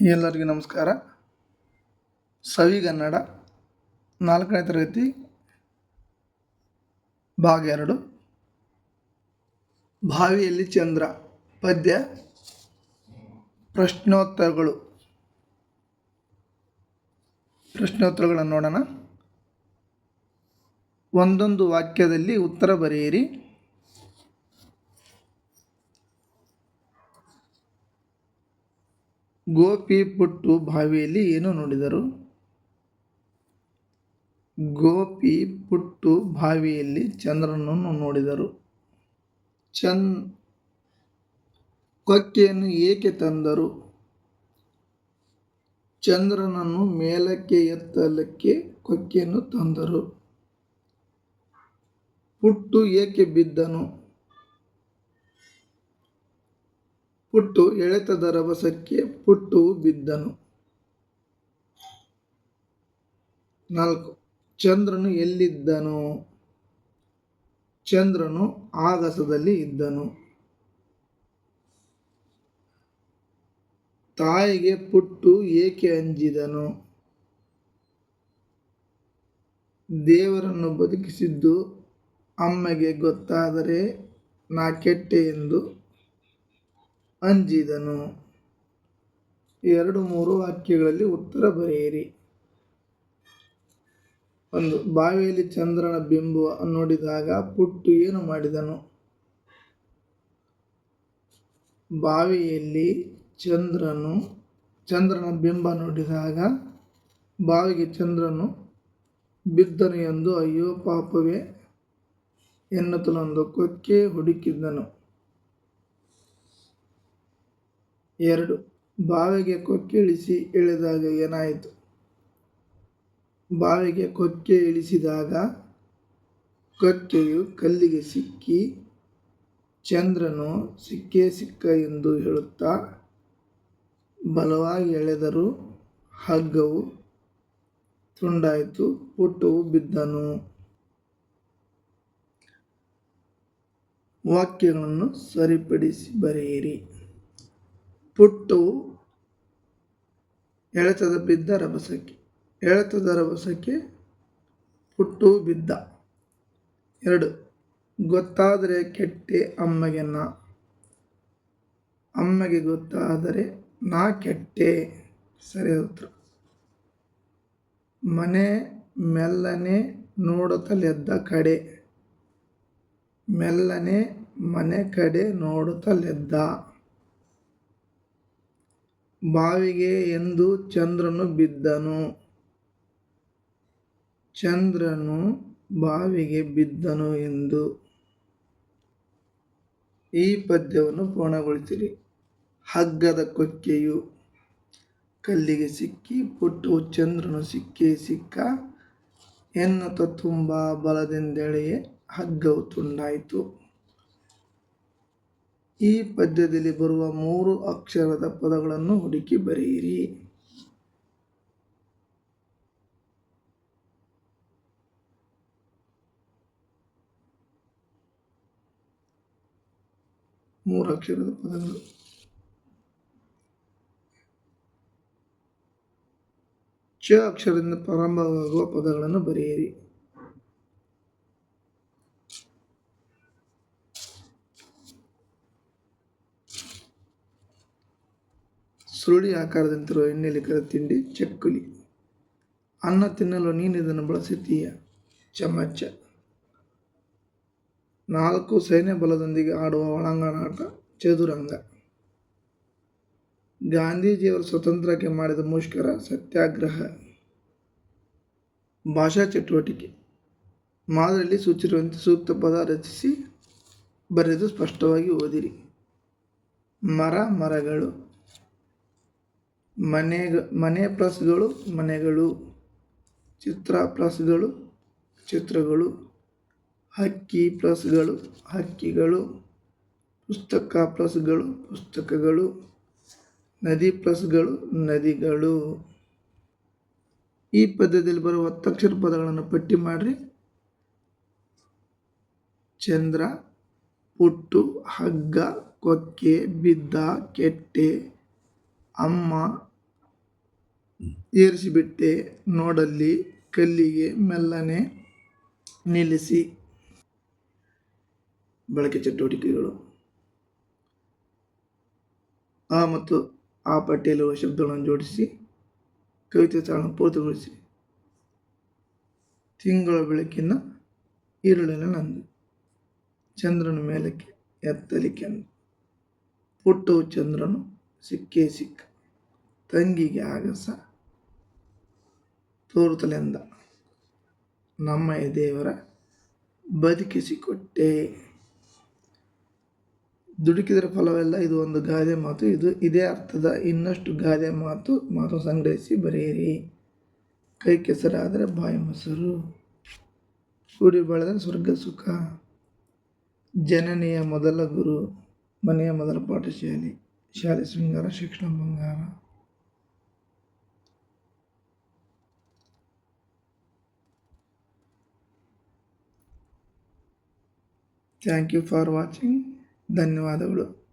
ಎಲ್ಲರಿಗೂ ನಮಸ್ಕಾರ. ಸವಿಗನ್ನಡ ನಾಲ್ಕನೇ ತರಗತಿ ಭಾಗ ಎರಡು. ಬಾವಿಯಲ್ಲಿ ಚಂದ್ರ, ಪದ್ಯ, ಪ್ರಶ್ನೋತ್ತರಗಳು. ಪ್ರಶ್ನೋತ್ತರಗಳನ್ನು ನೋಡೋಣ. ಒಂದೊಂದು ವಾಕ್ಯದಲ್ಲಿ ಉತ್ತರ ಬರೆಯಿರಿ. ಗೋಪಿ ಪುಟ್ಟು ಬಾವಿಯಲ್ಲಿ ಏನು ನೋಡಿದರು? ಗೋಪಿ ಪುಟ್ಟು ಬಾವಿಯಲ್ಲಿ ಚಂದ್ರನನ್ನು ನೋಡಿದರು. ಚಂದ್ ಕೊಕ್ಕೆಯನ್ನು ಏಕೆ ತಂದರು? ಚಂದ್ರನನ್ನು ಮೇಲಕ್ಕೆ ಎತ್ತಲಕ್ಕೆ ಕೊಕ್ಕೆಯನ್ನು ತಂದರು. ಪುಟ್ಟು ಏಕೆ ಬಿದ್ದನು? ಪುಟ್ಟು ಎಳೆತದ ರಭಸಕ್ಕೆ ಪುಟ್ಟು ಬಿದ್ದನು. ನಾಲ್ಕು, ಚಂದ್ರನು ಎಲ್ಲಿದ್ದನು? ಚಂದ್ರನು ಆಗಸದಲ್ಲಿ ಇದ್ದನು. ತಾಯಿಗೆ ಪುಟ್ಟು ಏಕೆ ಅಂಜಿದನು? ದೇವರನ್ನು ಬದುಕಿಸಿದ್ದು ಅಮ್ಮಗೆ ಗೊತ್ತಾದರೆ ನಾ ಕೆಟ್ಟೆ ಎಂದು ಅಂಜಿದನು. ಎರಡು ಮೂರು ವಾಕ್ಯಗಳಲ್ಲಿ ಉತ್ತರ ಬರೆಯಿರಿ. ಒಂದು, ಬಾವಿಯಲ್ಲಿ ಚಂದ್ರನ ಬಿಂಬ ನೋಡಿದಾಗ ಪುಟ್ಟು ಏನು ಮಾಡಿದನು? ಬಾವಿಯಲ್ಲಿ ಚಂದ್ರನು, ಚಂದ್ರನ ಬಿಂಬ ನೋಡಿದಾಗ ಬಾವಿಗೆ ಚಂದ್ರನು ಬಿದ್ದನು ಎಂದು ಅಯ್ಯೋ ಪಾಪವೇ ಎನ್ನುತ್ತಲೊಂದು ಕೊಕ್ಕೆ ಹುಡುಕಿದ್ದನು. ಎರಡು ಬಾವಿಗೆ ಕೊಕ್ಕೆ ಇಳಿಸಿ ಎಳೆದಾಗ ಏನಾಯಿತು? ಬಾವಿಗೆ ಕೊಕ್ಕೆ ಇಳಿಸಿದಾಗ ಕೊಕ್ಕೆಯು ಕಲ್ಲಿಗೆ ಸಿಕ್ಕಿ ಚಂದ್ರನು ಸಿಕ್ಕೇ ಸಿಕ್ಕ ಎಂದು ಹೇಳುತ್ತಾ ಬಲವಾಗಿ ಎಳೆದರು ಹಗ್ಗವು ತುಂಡಾಯಿತು ಪುಟ್ಟವು ಬಿದ್ದನು. ವಾಕ್ಯಗಳನ್ನು ಸರಿಪಡಿಸಿ ಬರೆಯಿರಿ. ಪುಟ್ಟು ಎಳೆತದ ಬಿದ್ದ ರಭಸಕ್ಕೆ, ಎಳೆತದ ರಭಸಕ್ಕೆ ಪುಟ್ಟು ಬಿದ್ದ. ಎರಡು, ಗೊತ್ತಾದರೆ ಕೆಟ್ಟೆ ಅಮ್ಮಗೆ ನಾ, ಅಮ್ಮಗೆ ಗೊತ್ತಾದರೆ ನಾ ಕೆಟ್ಟೆ ಸರಿ ಉತ್ತರ. ಮನೆ ಮೆಲ್ಲನೆ ನೋಡುತ್ತಲೆದ್ದ ಕಡೆ, ಮೆಲ್ಲನೆ ಮನೆ ಕಡೆ ನೋಡುತ್ತಲೆದ್ದ ಬಾವಿಗೆ ಎಂದು ಚಂದ್ರನು ಬಿದ್ದನು. ಚಂದ್ರನು ಬಾವಿಗೆ ಬಿದ್ದನು ಎಂದು ಈ ಪದ್ಯವನ್ನು ಪೂರ್ಣಗೊಳಿಸಿರಿ. ಹಗ್ಗದ ಕೊಕ್ಕೆಯು ಕಲ್ಲಿಗೆ ಸಿಕ್ಕಿ, ಪುಟ್ಟು ಚಂದ್ರನು ಸಿಕ್ಕೇ ಸಿಕ್ಕ ಎನ್ನುತ್ತ ತುಂಬ ಬಲದಿಂದೆಳೆಯೇ ಹಗ್ಗವು ತುಂಡಾಯಿತು. ಈ ಪದ್ಯದಲ್ಲಿ ಬರುವ ಮೂರು ಅಕ್ಷರದ ಪದಗಳನ್ನು ಹುಡುಕಿ ಬರೆಯಿರಿ. ಮೂರು ಅಕ್ಷರದ ಪದಗಳು. ಚ ಅಕ್ಷರದಿಂದ ಪ್ರಾರಂಭವಾಗುವ ಪದಗಳನ್ನು ಬರೆಯಿರಿ. ಸುರುಳಿ ಆಕಾರದಂತಿರುವ ಎಣ್ಣೆಯಲ್ಲಿ ಕರೆದ ತಿಂಡಿ ಚಕ್ಕುಲಿ. ಅನ್ನ ತಿನ್ನಲು ನೀನು ಇದನ್ನು ಬಳಸುತ್ತೀಯ ಚಮಚ. ನಾಲ್ಕು ಸೈನ್ಯ ಬಲದೊಂದಿಗೆ ಆಡುವ ಒಳಾಂಗಣ ಆಟ ಚದುರಂಗ. ಗಾಂಧೀಜಿಯವರು ಸ್ವತಂತ್ರಕ್ಕೆ ಮಾಡಿದ ಮುಷ್ಕರ ಸತ್ಯಾಗ್ರಹ. ಭಾಷಾ ಚಟುವಟಿಕೆ. ಮಾದರಿಯಲ್ಲಿ ಸೂಚಿರುವಂತೆ ಸೂಕ್ತ ಪದ ರಚಿಸಿ ಬರೆದು ಸ್ಪಷ್ಟವಾಗಿ ಓದಿರಿ. ಮರ ಮರಗಳು. ಮನೆ ಮನೆ ಪ್ಲಸ್ಗಳು, ಮನೆಗಳು, ಚಿತ್ರ ಪ್ಲಸ್ಗಳು, ಚಿತ್ರಗಳು, ಹಕ್ಕಿ ಪ್ಲಸ್ಗಳು, ಹಕ್ಕಿಗಳು, ಪುಸ್ತಕ ಪ್ಲಸ್ಗಳು, ಪುಸ್ತಕಗಳು, ನದಿ ಪ್ಲಸ್ಗಳು, ನದಿಗಳು. ಈ ಪದ್ಯದಲ್ಲಿ ಬರುವ ಹತ್ತಕ್ಷರ ಪದಗಳನ್ನು ಪಟ್ಟಿ ಮಾಡಿರಿ. ಚಂದ್ರ, ಪುಟ್ಟು, ಹಗ್ಗ, ಕೊಕ್ಕೆ, ಬಿದ್ದ, ಕೆಟ್ಟೆ, ಅಮ್ಮ ಏರಿಸಿಬಿಟ್ಟೆ. ನೋಡಲ್ಲಿ ಕಲ್ಲಿಗೆ ಮೆಲ್ಲನೆ ನಿಲ್ಲಿಸಿ. ಬಳಕೆ ಚಟುವಟಿಕೆಗಳು. ಆ ಮತ್ತು ಆ ಪಟ್ಟಿಯಲ್ಲಿರುವ ಶಬ್ದಗಳನ್ನು ಜೋಡಿಸಿ ಕವಿತೆ ತಾಳನ್ನು ಪೂರ್ತಿಗೊಳಿಸಿ. ತಿಂಗಳ ಬೆಳಕಿನ ಈರುಳಿನ ನಂದು. ಚಂದ್ರನ ಮೇಲಕ್ಕೆ ಎತ್ತಲಿಕ್ಕೆ ಪುಟ್ಟವು ಚಂದ್ರನು ಸಿಕ್ಕೇ ಸಿಕ್ಕ. ತಂಗಿಗೆ ಆಗಸ ತೋರುತ್ತಲೆಂದ ನಮ್ಮ ದೇವರ ಬದುಕಿಸಿಕೊಟ್ಟೆ. ದುಡುಕಿದರ ಫಲವೆಲ್ಲ ಇದು ಒಂದು ಗಾದೆ ಮಾತು, ಇದು ಇದೇ ಅರ್ಥದ ಇನ್ನಷ್ಟು ಗಾದೆ ಮಾತು ಮಾತು ಸಂಗ್ರಹಿಸಿ ಬರೆಯಿರಿ. ಕೈ ಕೆಸರಾದರೆ ಬಾಯಿ ಮೊಸರು, ಕೂಡಿ ಬೆಳೆದರೆ ಸ್ವರ್ಗ ಸುಖ. ಜನನಿಯ ಮೊದಲ ಗುರು, ಮನೆಯ ಮೊದಲ ಪಾಠಶಾಲೆ, ಶಾಲೆ ಶೃಂಗಾರ ಶಿಕ್ಷಣ ಬಂಗಾರ. థ్యాంక్ యూ ఫర్ వాచింగ్ ధన్యవాదములు.